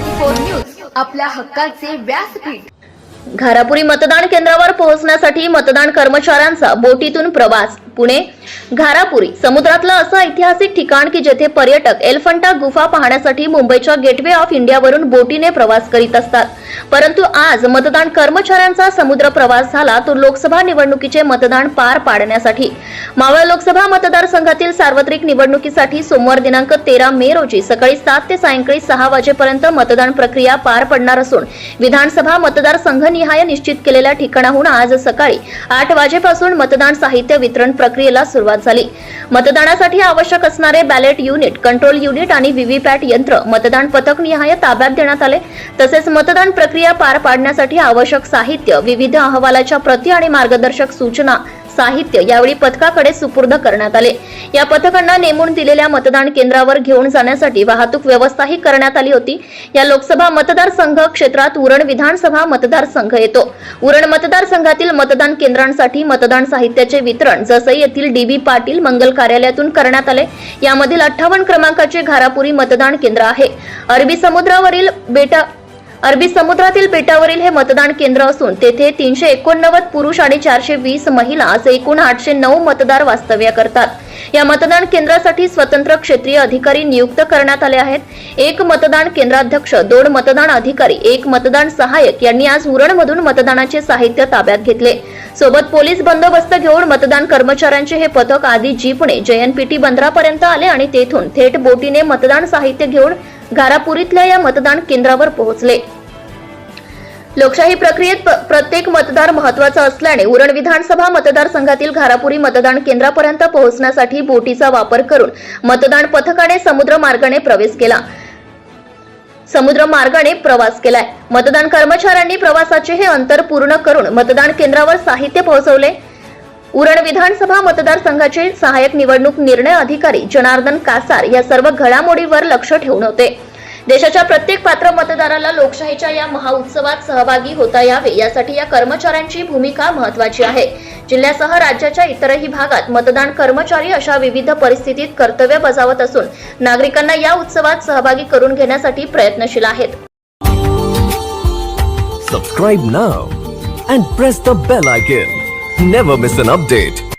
Four news आपल्या हक्काचे व्यासपीठ. घारापुरी मतदान केंद्रावर पोहोचण्यासाठी मतदान कर्मचाऱ्यांचा बोटीतून प्रवास. पुणे घारापुरी समुद्रातलं असं ऐतिहासिक ठिकाण की जेथे पर्यटक एल्फंटा गुफा पाहण्यासाठी मुंबईच्या गेटवे ऑफ इंडियावरून बोटीने प्रवास करीत असतात. परंतु आज मतदान कर्मचाऱ्यांचा समुद्र प्रवास झाला तो लोकसभा निवडणुकीचे मतदान पार पाडण्यासाठी. मावळ लोकसभा मतदारसंघातील सार्वत्रिक निवडणुकीसाठी सोमवार दिनांक तेरा मे रोजी सकाळी सात ते सायंकाळी सहा वाजेपर्यंत मतदान प्रक्रिया पार पडणार असून विधानसभा मतदारसंघनिहाय निश्चित केलेल्या ठिकाणाहून आज सकाळी आठ वाजेपासून मतदान साहित्य वितरण प्रक्रियेला सुरुवात झाली. मतदानासाठी आवश्यक असणारे बॅलेट युनिट कंट्रोल युनिट आणि व्हीव्हीपॅट यंत्र मतदान पथक निहाय ताब्यात देण्यात आले. तसेच मतदान प्रक्रिया पार पाडण्यासाठी आवश्यक साहित्य विविध अहवालाच्या प्रती आणि मार्गदर्शक सूचना साहित्य यावेळी पथकाकडे सुपूर्द करण्यात आले. या पथकांना नेमून दिलेल्या मतदान केंद्रावर घेऊन जाण्यासाठी वाहतूक व्यवस्थाही करण्यात आली होती. या लोकसभा मतदारसंघ क्षेत्रात उरण विधानसभा मतदारसंघ येतो. उरण मतदारसंघातील मतदान केंद्रांसाठी मतदान साहित्याचे वितरण जसई येथील डी बी पाटील मंगल कार्यालयातून करण्यात आले. यामधील अठ्ठावन्न क्रमांकाचे घारापुरी मतदान केंद्र आहे. अरबी समुद्रावरील बेटा अरबी समुद्रातील बेटावरील हे मतदान केंद्र असून तेथे तीनशे एकोणनव्वद पुरुष आणि चारशे वीस महिला असे एकूण आठशे नऊ मतदार वास्तव्य करतात. या मतदान केंद्रासाठी स्वतंत्र क्षेत्रीय अधिकारी नियुक्त करण्यात आले आहेत. एक मतदान केंद्राध्यक्ष दोन मतदान अधिकारी एक मतदान सहाय्यक यांनी आज उरणमधून मतदानाचे साहित्य ताब्यात घेतले. सोबत पोलीस बंदोबस्त घेऊन मतदान कर्मचाऱ्यांचे हे पथक आधी जीपने जयनपीटी बंदरापर्यंत आले आणि तेथून थेट बोटीने मतदान साहित्य घेऊन घारापुरीतल्या या मतदान केंद्रावर पोहोचले. लोकशाही प्रक्रियेत प्रत्येक मतदार महत्त्वाचा असल्याने उरण विधानसभा मतदारसंघातील घारापुरी मतदान केंद्रापर्यंत पोहोचण्यासाठी बोटीचा वापर करून मतदान पथकाने समुद्र मार्गाने प्रवेश केला. समुद्र मार्गाने प्रवास केलाय. मतदान कर्मचाऱ्यांनी प्रवासाचे हे अंतर पूर्ण करून मतदान केंद्रावर साहित्य पोहोचवले. उरण विधानसभा मतदारसंघाचे सहाय्यक निवडणूक निर्णय अधिकारी जनार्दन कासार या सर्व घडामोडीवर लक्ष ठेवून होते. देशाच्या प्रत्येक पात्र मतदाराला लोकशाहीच्या या महाउत्सवात सहभागी होता यावे यासाठी या कर्मचाऱ्यांची भूमिका महत्वाची आहे. जिल्ह्यासह राज्याच्या इतरही भागात मतदान कर्मचारी अशा विविध परिस्थितीत कर्तव्य बजावत असून नागरिकांना या उत्सवात सहभागी करून घेण्यासाठी प्रयत्नशील आहेत. Subscribe now and press the bell icon never miss an update